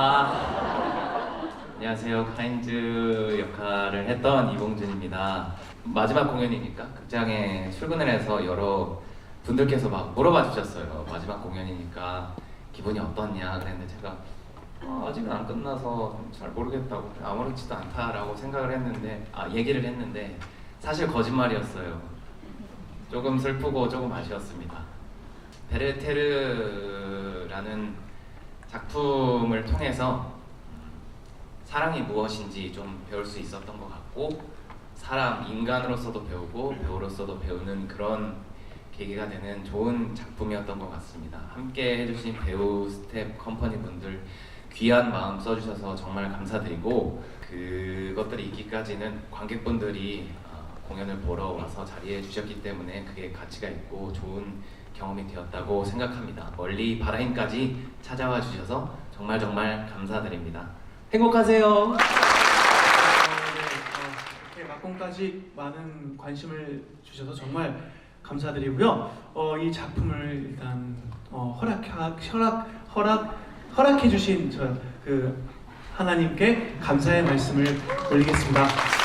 아 안녕하세요 카인즈 역할을 했던 이봉준입니다. 마지막 공연이니까 극장에 출근을 해서 여러 분들께서 막 물어봐 주셨어요. 마지막 공연이니까 기분이 어떻냐 그랬는데 제가 어, 아직은 안 끝나서 잘 모르겠다고 아무렇지도 않다라고 생각을 했는데 아 얘기를 했는데 사실 거짓말이었어요. 조금 슬프고 조금 아쉬웠습니다. 베르테르라는 작품을 통해서 사랑이 무엇인지 좀 배울 수 있었던 것 같고 사람 인간으로서도 배우고 배우로서도 배우는 그런 계기가 되는 좋은 작품이었던 것 같습니다. 함께 해주신 배우 스텝 컴퍼니 분들 귀한 마음 써주셔서 정말 감사드리고 그것들이 있기까지는 관객분들이 어, 공연을 보러 와서 자리해 주셨기 때문에 그게 가치가 있고 좋은 경험이 되었다고 생각합니다. 멀리 바라인까지 찾아와 주셔서 정말 정말 감사드립니다. 행복하세요. 어, 네, 어, 막공까지 많은 관심을 주셔서 정말 감사드리고요. 어, 이 작품을 일단 어, 허락 허락 허락 허락해 주신 저 그 하나님께 감사의 말씀을 올리겠습니다.